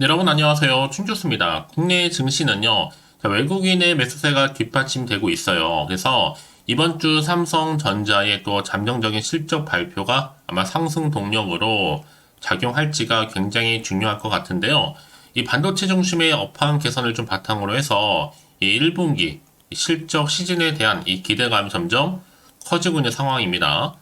네, 여러분 안녕하세요. 춘교수입니다. 국내 증시는요, 자, 외국인의 매수세가 뒷받침되고 있어요. 그래서 이번 주 삼성전자의 또 잠정적인 실적 발표가 아마 상승 동력으로 작용할지가 굉장히 중요할 것 같은데요. 이 반도체 중심의 업황 개선을 좀 바탕으로 해서 이 1분기 실적 시즌에 대한 이 기대감이 점점 커지고 있는 상황입니다.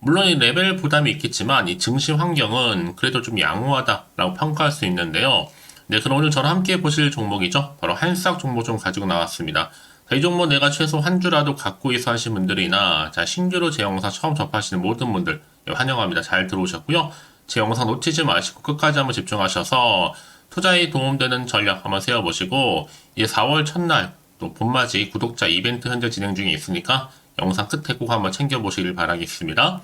물론 이 레벨 부담이 있겠지만 이 증시 환경은 그래도 좀 양호하다라고 평가할 수 있는데요. 네, 그럼 오늘 저랑 함께 보실 종목이죠. 바로 한싹 종목 좀 가지고 나왔습니다. 자, 이 종목 내가 최소 한 주라도 갖고 있어 하신 분들이나 자, 신규로 제 영상 처음 접하시는 모든 분들 예, 환영합니다. 잘 들어오셨고요. 제 영상 놓치지 마시고 끝까지 한번 집중하셔서 투자에 도움되는 전략 한번 세워보시고 이제 4월 첫날 또 봄맞이 구독자 이벤트 현재 진행 중에 있으니까 영상 끝에 꼭 한번 챙겨보시길 바라겠습니다.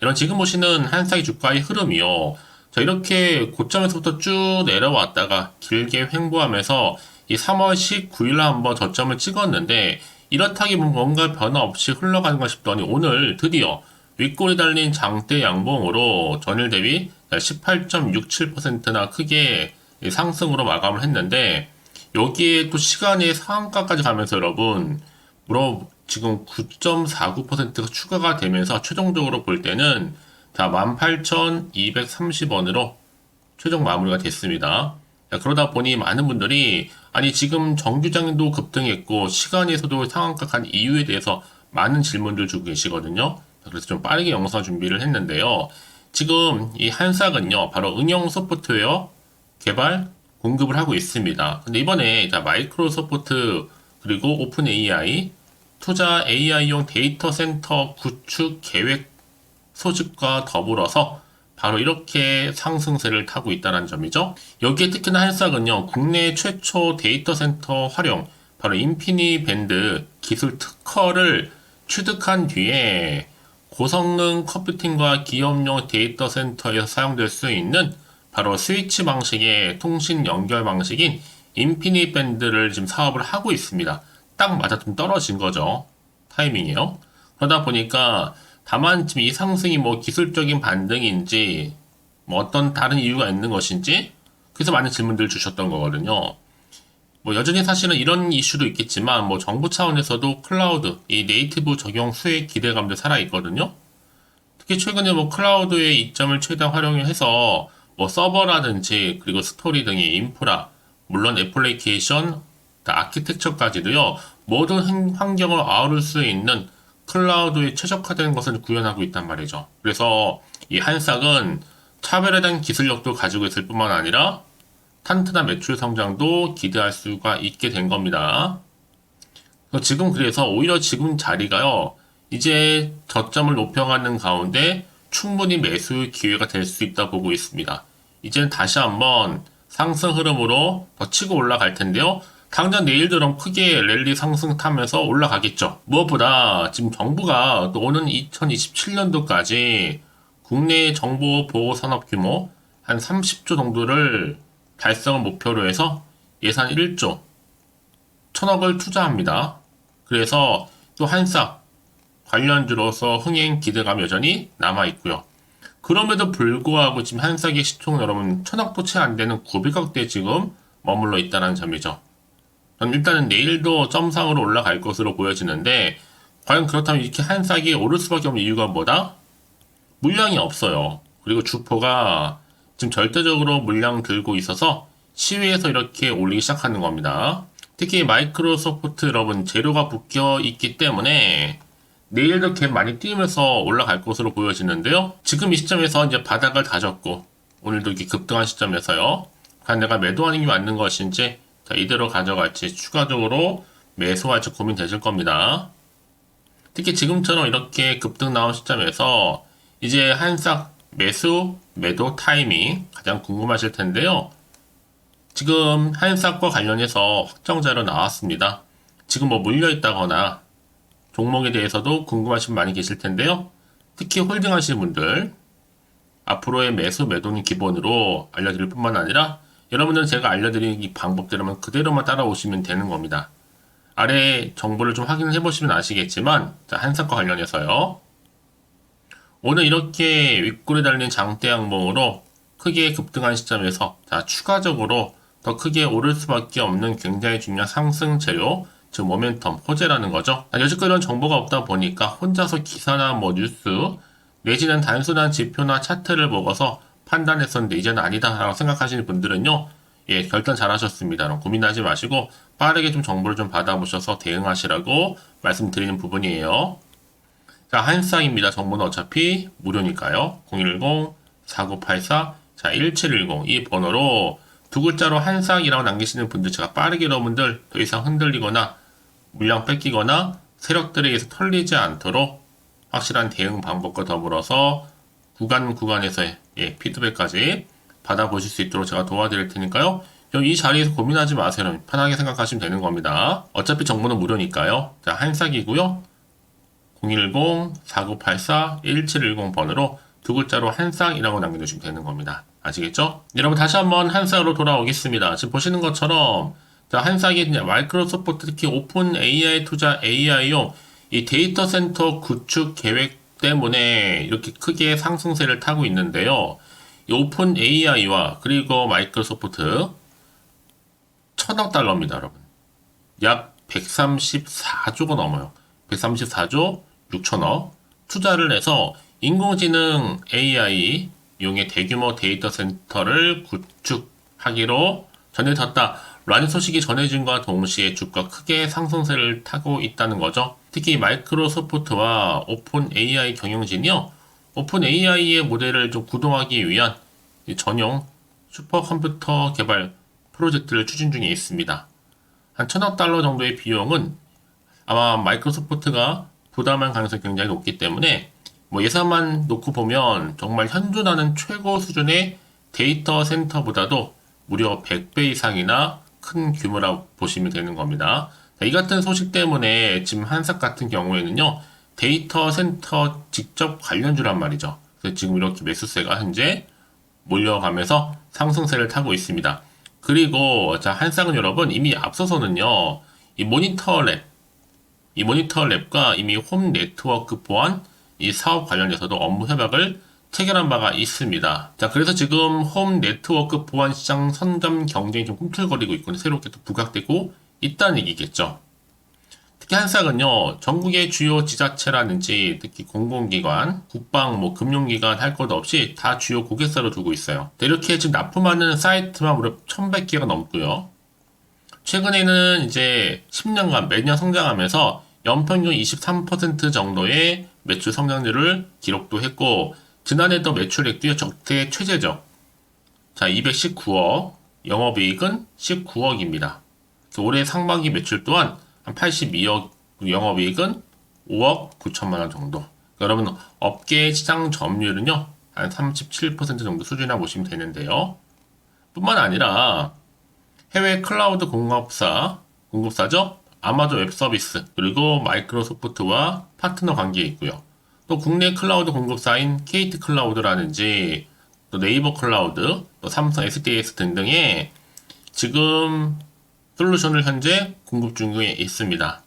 이런 지금 보시는 한사이 주가의 흐름이요. 자, 이렇게 고점에서부터 쭉 내려왔다가 길게 횡보하면서 이 3월 19일날 한번 저점을 찍었는데 이렇다기 뭔가 변화 없이 흘러가는가 싶더니 오늘 드디어 윗골이 달린 장대 양봉으로 전일 대비 18.67%나 크게 상승으로 마감을 했는데 여기에 또 시간의 상한가까지 가면서 여러분 물어 지금 9.49%가 추가가 되면서 최종적으로 볼 때는 자 18,230원으로 최종 마무리가 됐습니다. 자, 그러다 보니 많은 분들이 아니 지금 정규장도 급등했고 시간에서도 상한가 간 이유에 대해서 많은 질문들 주고 계시거든요. 자, 그래서 좀 빠르게 영상 준비를 했는데요. 지금 이 한삭은요 바로 응용 소프트웨어 개발 공급을 하고 있습니다. 근데 이번에 자, 마이크로소프트 그리고 오픈 AI 투자 AI용 데이터 센터 구축 계획 소식과 더불어서 바로 이렇게 상승세를 타고 있다는 점이죠. 여기에 특히나 한싹은요, 국내 최초 데이터 센터 활용, 바로 인피니 밴드 기술 특허를 취득한 뒤에 고성능 컴퓨팅과 기업용 데이터 센터에서 사용될 수 있는 바로 스위치 방식의 통신 연결 방식인 인피니 밴드를 지금 사업을 하고 있습니다. 딱 맞아 좀 떨어진 거죠. 타이밍이요. 그러다 보니까 다만 지금 이 상승이 뭐 기술적인 반등인지 뭐 어떤 다른 이유가 있는 것인지 그래서 많은 질문들을 주셨던 거거든요. 뭐 여전히 사실은 이런 이슈도 있겠지만 뭐 정부 차원에서도 클라우드 이 네이티브 적용 수혜 기대감도 살아 있거든요. 특히 최근에 뭐 클라우드의 이점을 최대한 활용해서 뭐 서버라든지 그리고 스토리 등의 인프라 물론 애플리케이션 아키텍처까지도요 모든 환경을 아우를 수 있는 클라우드에 최적화된 것을 구현하고 있단 말이죠. 그래서 이 한싹은 차별에 대한 기술력도 가지고 있을 뿐만 아니라 탄탄한 매출 성장도 기대할 수가 있게 된 겁니다. 지금 그래서 오히려 지금 자리가요, 이제 저점을 높여가는 가운데 충분히 매수 기회가 될 수 있다 보고 있습니다. 이제는 다시 한번 상승 흐름으로 더 치고 올라갈 텐데요. 당장 내일처럼 크게 랠리 상승 타면서 올라가겠죠. 무엇보다 지금 정부가 또 오는 2027년도까지 국내 정보 보호 산업 규모 한 30조 정도를 달성을 목표로 해서 예산 1조 천억을 투자합니다. 그래서 또 한싹 관련주로서 흥행 기대감 여전히 남아 있고요. 그럼에도 불구하고 지금 한싹의 시총 여러분 천억도 채 안 되는 900억대 지금 머물러 있다는 점이죠. 일단은 내일도 점상으로 올라갈 것으로 보여지는데 과연 그렇다면 이렇게 한 싹이 오를 수밖에 없는 이유가 뭐다? 물량이 없어요. 그리고 주포가 지금 절대적으로 물량 들고 있어서 시위에서 이렇게 올리기 시작하는 겁니다. 특히 마이크로소프트 여러분 재료가 묶여 있기 때문에 내일도 갭 많이 띄우면서 올라갈 것으로 보여지는데요. 지금 이 시점에서 이제 바닥을 다졌고 오늘도 이렇게 급등한 시점에서요. 과연 내가 매도하는 게 맞는 것인지 자, 이대로 가져갈지 추가적으로 매수할지 고민되실 겁니다. 특히 지금처럼 이렇게 급등 나온 시점에서 이제 한싹 매수, 매도 타이밍 가장 궁금하실 텐데요. 지금 한싹과 관련해서 확정자로 나왔습니다. 지금 뭐 물려있다거나 종목에 대해서도 궁금하신 분 많이 계실 텐데요. 특히 홀딩 하시는 분들 앞으로의 매수, 매도는 기본으로 알려드릴 뿐만 아니라 여러분들은 제가 알려드린 이 방법대로만 그대로만 따라오시면 되는 겁니다. 아래 정보를 좀 확인해 보시면 아시겠지만 자, 한삭과 관련해서요. 오늘 이렇게 윗골에 달린 장대 양봉으로 크게 급등한 시점에서 자, 추가적으로 더 크게 오를 수밖에 없는 굉장히 중요한 상승 재료, 즉 모멘텀, 호재라는 거죠. 자, 여지껏 이런 정보가 없다 보니까 혼자서 기사나 뭐 뉴스 내지는 단순한 지표나 차트를 보고서 판단했었는데 이제는 아니다라고 생각하시는 분들은요. 예, 결단 잘하셨습니다. 고민하지 마시고 빠르게 좀 정보를 좀 받아보셔서 대응하시라고 말씀드리는 부분이에요. 자, 한쌍입니다. 정보는 어차피 무료니까요. 010-4984, 자, 1710. 이 번호로 두 글자로 한쌍이라고 남기시는 분들 제가 빠르게 여러분들 더 이상 흔들리거나 물량 뺏기거나 세력들에 의해서 털리지 않도록 확실한 대응 방법과 더불어서 구간 구간에서의 예, 피드백까지 받아보실 수 있도록 제가 도와드릴 테니까요. 이 자리에서 고민하지 마세요. 편하게 생각하시면 되는 겁니다. 어차피 정보는 무료니까요. 자, 한쌍이고요. 010-4984-1710 번호로 두 글자로 한쌍이라고 남겨주시면 되는 겁니다. 아시겠죠? 여러분 다시 한번 한쌍으로 돌아오겠습니다. 지금 보시는 것처럼 자, 한쌍이 마이크로소프트 특히 오픈 AI 투자 AI용 이 데이터 센터 구축 계획 때문에 이렇게 크게 상승세를 타고 있는데요. 이 오픈 AI와 그리고 마이크로소프트 천억 달러입니다, 여러분. 약 134조가 넘어요. 134조 6천억 투자를 해서 인공지능 AI 용의 대규모 데이터 센터를 구축하기로 전해졌다. 라는 소식이 전해진과 동시에 주가 크게 상승세를 타고 있다는 거죠. 특히 마이크로소프트와 오픈 AI 경영진이요. 오픈 AI의 모델을 좀 구동하기 위한 이 전용 슈퍼컴퓨터 개발 프로젝트를 추진 중에 있습니다. 한 천억 달러 정도의 비용은 아마 마이크로소프트가 부담할 가능성이 굉장히 높기 때문에 뭐 예산만 놓고 보면 정말 현존하는 최고 수준의 데이터 센터보다도 무려 100배 이상이나 큰 규모라고 보시면 되는 겁니다. 이 같은 소식 때문에 지금 한삭 같은 경우에는요, 데이터 센터 직접 관련주란 말이죠. 그래서 지금 이렇게 매수세가 현재 몰려가면서 상승세를 타고 있습니다. 그리고 자 한쌍은 여러분 이미 앞서서는요, 이 모니터 랩, 이 모니터 랩과 이미 홈 네트워크 보안 이 사업 관련해서도 업무 협약을 체결한 바가 있습니다. 자, 그래서 지금 홈 네트워크 보안 시장 선점 경쟁이 좀 꿈틀거리고 있고 새롭게 또 부각되고 있다는 얘기겠죠. 특히 한쌍은요, 전국의 주요 지자체라든지 특히 공공기관, 국방, 뭐 금융기관 할 것 없이 다 주요 고객사로 두고 있어요. 이렇게 지금 납품하는 사이트만 무려 1100개가 넘고요. 최근에는 이제 10년간 매년 성장하면서 연평균 23% 정도의 매출 성장률을 기록도 했고, 지난해도 매출액도 적대 최저죠. 자, 219억, 영업이익은 19억입니다. 올해 상반기 매출 또한 한 82억, 영업이익은 5억 9천만 원 정도. 여러분, 업계 시장 점유율은요, 한 37% 정도 수준이라고 보시면 되는데요. 뿐만 아니라 해외 클라우드 공급사, 공급사죠? 아마존 웹 서비스, 그리고 마이크로소프트와 파트너 관계에 있고요. 또 국내 클라우드 공급사인 KT 클라우드라든지 또 네이버 클라우드, 또 삼성 SDS 등등의 지금 솔루션을 현재 공급 중에 있습니다.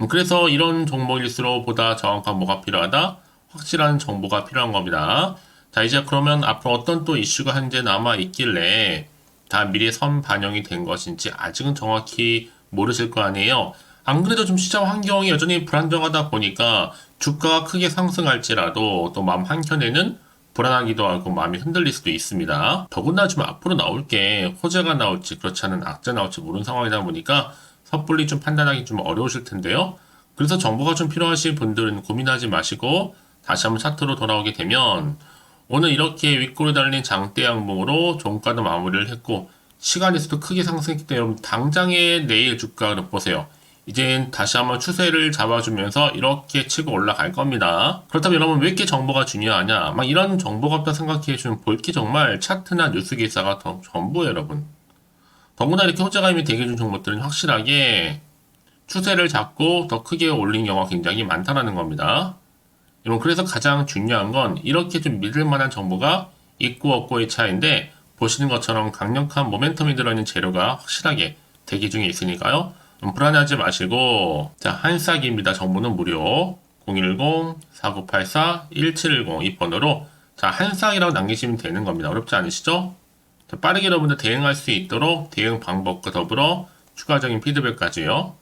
음, 그래서 이런 종목일수록 보다 정확한 뭐가 필요하다? 확실한 정보가 필요한 겁니다. 자, 이제 그러면 앞으로 어떤 또 이슈가 현재 남아 있길래 다 미래 선 반영이 된 것인지 아직은 정확히 모르실 거 아니에요. 안 그래도 좀 시장 환경이 여전히 불안정하다 보니까 주가가 크게 상승할지라도 또 마음 한켠에는 불안하기도 하고 마음이 흔들릴 수도 있습니다. 더군다나 지금 앞으로 나올 게 호재가 나올지 그렇지 않은 악재 나올지 모르는 상황이다 보니까 섣불리 좀 판단하기 좀 어려우실 텐데요. 그래서 정보가 좀 필요하신 분들은 고민하지 마시고 다시 한번 차트로 돌아오게 되면 오늘 이렇게 윗골을 달린 장대 양봉으로 종가도 마무리를 했고 시간에서도 크게 상승했기 때문에 당장의 내일 주가를 보세요. 이젠 다시 한번 추세를 잡아주면서 이렇게 치고 올라갈 겁니다. 그렇다면 여러분 왜 이렇게 정보가 중요하냐? 막 이런 정보가 없다 생각해 주면 볼게 정말 차트나 뉴스 기사가 더 전부예요, 여러분. 더구나 이렇게 이미 대기 중 종목들은 확실하게 추세를 잡고 더 크게 올린 경우가 굉장히 많다는 겁니다. 여러분 그래서 가장 중요한 건 이렇게 좀 믿을 만한 정보가 있고 없고의 차이인데 보시는 것처럼 강력한 모멘텀이 들어있는 재료가 확실하게 대기 중에 있으니까요. 불안해하지 마시고 자 한싹입니다. 정보는 무료 010-4984-1710 이 번호로 자, 한 쌍이라고 남기시면 되는 겁니다. 어렵지 않으시죠? 자, 빠르게 여러분들 대응할 수 있도록 대응 방법과 더불어 추가적인 피드백까지요.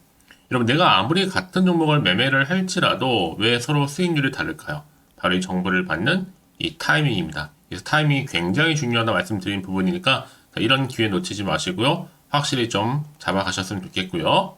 여러분, 내가 아무리 같은 종목을 매매를 할지라도 왜 서로 수익률이 다를까요? 바로 이 정보를 받는 이 타이밍입니다. 그래서 타이밍이 굉장히 중요하다 말씀드린 부분이니까 자, 이런 기회 놓치지 마시고요. 확실히 좀 잡아가셨으면 좋겠고요.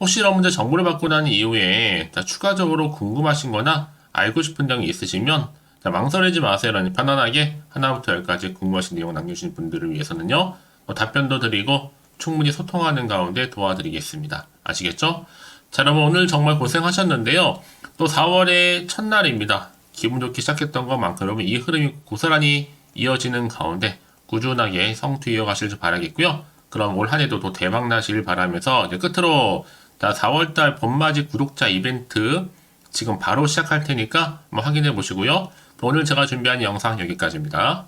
혹시 여러분들 정보를 받고 난 이후에 자, 추가적으로 궁금하신 거나 알고 싶은 점이 있으시면 자, 망설이지 마세요. 라니 편안하게 하나부터 열까지 궁금하신 내용 남겨주신 분들을 위해서는요. 뭐 답변도 드리고 충분히 소통하는 가운데 도와드리겠습니다. 아시겠죠? 자, 여러분 오늘 정말 고생하셨는데요. 또 4월의 첫날입니다. 기분 좋게 시작했던 것만큼 여러분 이 흐름이 고스란히 이어지는 가운데 꾸준하게 성투 이어가실 줄 바라겠고요. 그럼 올 한 해도 또 대박 나시길 바라면서 이제 끝으로 자, 4월달 봄맞이 구독자 이벤트 지금 바로 시작할 테니까 한번 확인해 보시고요. 오늘 제가 준비한 영상 여기까지입니다.